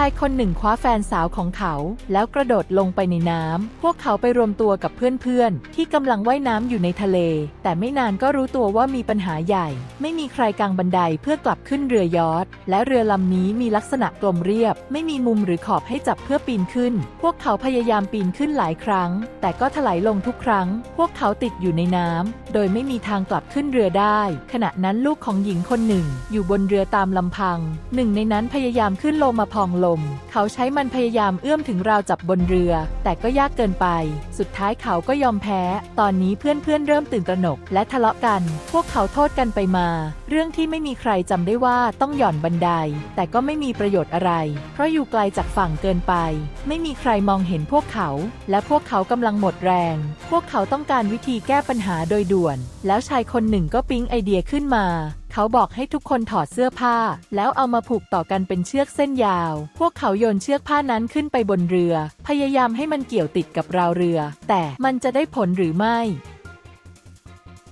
ชายคนหนึ่งคว้าแฟนสาวของเขา แล้วกระโดดลงไปในน้ำ พวกเขาไปรวมตัวกับเพื่อนๆ ที่กำลังว่ายน้ำอยู่ในทะเล แต่ไม่นานก็รู้ตัวว่ามีปัญหาใหญ่ ไม่มีใครกางบันไดเพื่อกลับขึ้นเรือยอทและเรือลำนี้มีลักษณะกลมเรียบ ไม่มีมุมหรือขอบให้จับเพื่อปีนขึ้น พวกเขาพยายามปีนขึ้นหลายครั้ง แต่ก็ถลายลงทุกครั้ง พวกเขาติดอยู่ในน้ำโดยไม่มีทางกลับขึ้นเรือได้ ขณะนั้นลูกของหญิงคนหนึ่ง อยู่บนเรือตามลำพัง หนึ่งในนั้นพยายามขึ้นโลมาพองลม เขาใช้มันพยายามเอื้อมถึงราวจับบนเรือ แต่ก็ยากเกินไป สุดท้ายเขาก็ยอมแพ้ ตอนนี้เพื่อนๆเริ่มตื่นตระหนก และทะเลาะกัน พวกเขาโทษกันไปมา เรื่องที่ไม่มีใครจำได้ว่าต้องหย่อนบันได แต่ก็ไม่มีประโยชน์อะไร เพราะอยู่ไกลจากฝั่งเกินไป ไม่มีใครมองเห็นพวกเขา และพวกเขากำลังหมดแรง พวกเขาต้องการวิธีแก้ปัญหาโดยด่วน แล้วชายคนหนึ่งก็ปิ๊งไอเดียขึ้นมา เขาบอกให้ทุกคนถอดเสื้อผ้า แล้วเอามาผูกต่อกันเป็นเชือกเส้นยาว พวกเขาโยนเชือกผ้านั้นขึ้นไปบนเรือ พยายามให้มันเกี่ยวติดกับราวเรือ แต่มันจะได้ผลหรือไม่